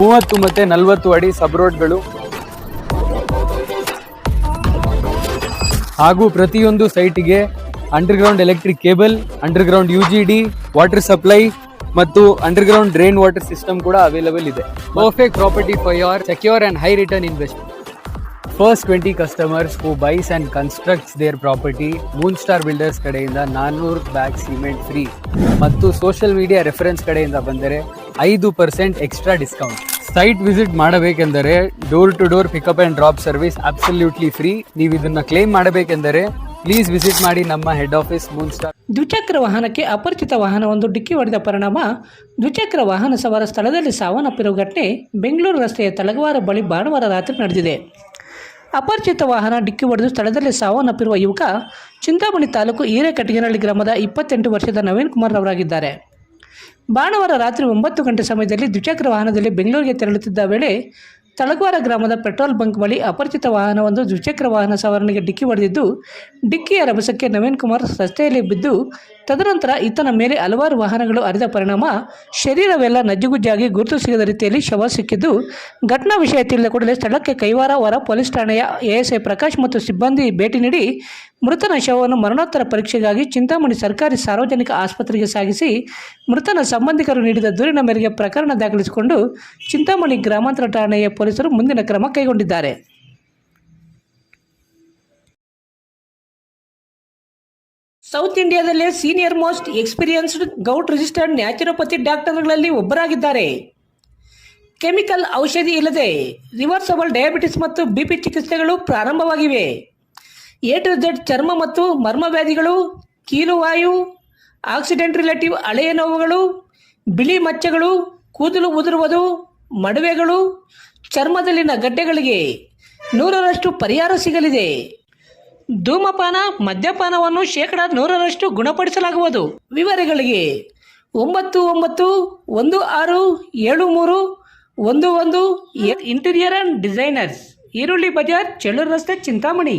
ಮೂವತ್ತು ಮತ್ತೆ ನಲವತ್ತು ಅಡಿ ಸಬ್ ರೋಡ್ಗಳು ಹಾಗೂ ಪ್ರತಿಯೊಂದು ಸೈಟಿಗೆ underground electric cable, underground U G D water supply ಮತ್ತು ಅಂಡರ್ಗ್ರೌಂಡ್ ಡ್ರೈನ್ ವಾಟರ್ ಸಿಸ್ಟಮ್ ಕೂಡ ಅವೈಲಬಲ್ ಇದೆ. Perfect property for your secure and high return investment first twenty customers who buys and constructs their property moon star builders ಕಡೆಯಿಂದ ನಾನ್ನೂರು bag cement free ಮತ್ತು social media reference ಕಡೆಯಿಂದ ಬಂದರೆ ಐದು percent extra discount site visit ಮಾಡಬೇಕೆಂದರೆ door to door pickup and drop service absolutely free. ನೀವು ಇದನ್ನು claim ಮಾಡಬೇಕೆಂದರೆ ಪ್ಲೀಸ್ ವಿಸಿಟ್ ಮಾಡಿ ನಮ್ಮ ಹೆಡ್ ಆಫೀಸ್ ಮೂನ್ ಸ್ಟಾರ್ ದ್ವಿಚಕ್ರ ವಾಹನಕ್ಕೆ ಅಪರಿಚಿತ ವಾಹನವೊಂದು ಡಿಕ್ಕಿ ಹೊಡೆದ ಪರಿಣಾಮ. ದ್ವಿಚಕ್ರ ವಾಹನ ಸವಾರ ಸ್ಥಳದಲ್ಲಿ ಸಾವನ್ನಪ್ಪಿರುವ ಘಟನೆ ಬೆಂಗಳೂರು ರಸ್ತೆಯ ತಲಗವಾರ ಬಳಿ ಭಾನುವಾರ ರಾತ್ರಿ ನಡೆದಿದೆ. ಅಪರಿಚಿತ ವಾಹನ ಡಿಕ್ಕಿ ಹೊಡೆದು ಸ್ಥಳದಲ್ಲಿ ಸಾವನ್ನಪ್ಪಿರುವ ಯುವಕ ಚಿಂತಾಮಣಿ ತಾಲೂಕು ಹಿರೇಕಟ್ಟಿಗೆನಹಳ್ಳಿ ಗ್ರಾಮದ ಇಪ್ಪತ್ತೆಂಟು ವರ್ಷದ ನವೀನ್ ಕುಮಾರ್ ಅವರಾಗಿದ್ದಾರೆ ಭಾನುವಾರ ರಾತ್ರಿ ಒಂಬತ್ತು ಗಂಟೆ ಸಮಯದಲ್ಲಿ ದ್ವಿಚಕ್ರ ವಾಹನದಲ್ಲಿ ಬೆಂಗಳೂರಿಗೆ ತೆರಳುತ್ತಿದ್ದ ವೇಳೆ ತಳಗವಾರ ಗ್ರಾಮದ ಪೆಟ್ರೋಲ್ ಬಂಕ್ ಬಳಿ ಅಪರಿಚಿತ ವಾಹನವೊಂದು ದ್ವಿಚಕ್ರ ವಾಹನ ಸವಾರನಿಗೆ ಡಿಕ್ಕಿ ಹೊಡೆದಿದ್ದು, ಡಿಕ್ಕಿಯ ರಭಸಕ್ಕೆ ನವೀನ್ ಕುಮಾರ್ ರಸ್ತೆಯಲ್ಲಿ ಬಿದ್ದು, ತದನಂತರ ಈತನ ಮೇಲೆ ಹಲವಾರು ವಾಹನಗಳು ಅರಿದ ಪರಿಣಾಮ ಶರೀರವೆಲ್ಲ ನಜ್ಜುಗುಜ್ಜಾಗಿ ಗುರುತು ಸಿಗದ ರೀತಿಯಲ್ಲಿ ಶವ ಸಿಕ್ಕಿದ್ದು, ಘಟನಾ ವಿಷಯ ತಿಳಿದ ಕೂಡಲೇ ಸ್ಥಳಕ್ಕೆ ಕೈವಾರ ಹೊರ ಪೊಲೀಸ್ ಠಾಣೆಯ ಎಎಸ್ಐ ಪ್ರಕಾಶ್ ಮತ್ತು ಸಿಬ್ಬಂದಿ ಭೇಟಿ ನೀಡಿ ಮೃತನ ಶವವನ್ನು ಮರಣೋತ್ತರ ಪರೀಕ್ಷೆಗಾಗಿ ಚಿಂತಾಮಣಿ ಸರ್ಕಾರಿ ಸಾರ್ವಜನಿಕ ಆಸ್ಪತ್ರೆಗೆ ಸಾಗಿಸಿ ಮೃತನ ಸಂಬಂಧಿಕರು ನೀಡಿದ ದೂರಿನ ಮೇರೆಗೆ ಪ್ರಕರಣ ದಾಖಲಿಸಿಕೊಂಡು ಚಿಂತಾಮಣಿ ಗ್ರಾಮಾಂತರ ಠಾಣೆಯ ಪೊಲೀಸರು ಮುಂದಿನ ಕ್ರಮ ಕೈಗೊಂಡಿದ್ದಾರೆ. South ಇಂಡಿಯಾದಲ್ಲೇ senior most experienced govt registered naturopathy ಡಾಕ್ಟರ್ಗಳಲ್ಲಿ ಒಬ್ಬರಾಗಿದ್ದಾರೆ. ಕೆಮಿಕಲ್ ಔಷಧಿ ಇಲ್ಲದೆ ರಿವರ್ಸಬಲ್ ಡಯಾಬಿಟಿಸ್ ಮತ್ತು ಬಿಪಿ ಚಿಕಿತ್ಸೆಗಳು ಪ್ರಾರಂಭವಾಗಿವೆ. ಎ ಟು ಝಡ್ ಚರ್ಮ ಮತ್ತು ಮರ್ಮವ್ಯಾಧಿಗಳು ಕೀಲುವಾಯು ಆಕ್ಸಿಡೆಂಟ್ ರಿಲೇಟಿವ್ ಹಳೆಯ ನೋವುಗಳು, ಬಿಳಿ ಮಚ್ಚೆಗಳು, ಕೂದಲು ಉದುರುವುದು, ಮಡುವೆಗಳು, ಚರ್ಮದಲ್ಲಿನ ಗಡ್ಡೆಗಳಿಗೆ ನೂರರಷ್ಟು ಪರಿಹಾರ ಸಿಗಲಿದೆ. ಧೂಮಪಾನ, ಮದ್ಯಪಾನವನ್ನು ಶೇಕಡ ನೂರರಷ್ಟು ಗುಣಪಡಿಸಲಾಗುವುದು. ವಿವರಗಳಿಗೆ ಒಂಬತ್ತು ಒಂಬತ್ತು ಒಂದು ಆರು ಏಳು ಮೂರು ಒಂದು ಒಂದು ಇಂಟೀರಿಯರ್ ಆ್ಯಂಡ್ ಡಿಸೈನರ್ಸ್, ಈರುಳ್ಳಿ ಬಜಾರ್, ಚೆಳ್ಳೂರು ರಸ್ತೆ, ಚಿಂತಾಮಣಿ.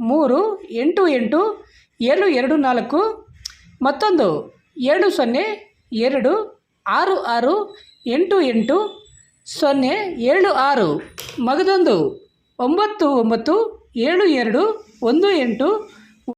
ಮೂರು, ಎಂಟು ಎಂಟು, ಏಳು, ಎರಡು, ನಾಲ್ಕು, ಮತ್ತೊಂದು, ಏಳು, ಸೊನ್ನೆ, ಎರಡು, ಆರು ಆರು, ಎಂಟು ಎಂಟು, ಸೊನ್ನೆ, ಏಳು, ಆರು, ಮಗದೊಂದು, ಒಂಬತ್ತು ಒಂಬತ್ತು, ಏಳು, ಎರಡು, ಒಂದು, ಎಂಟು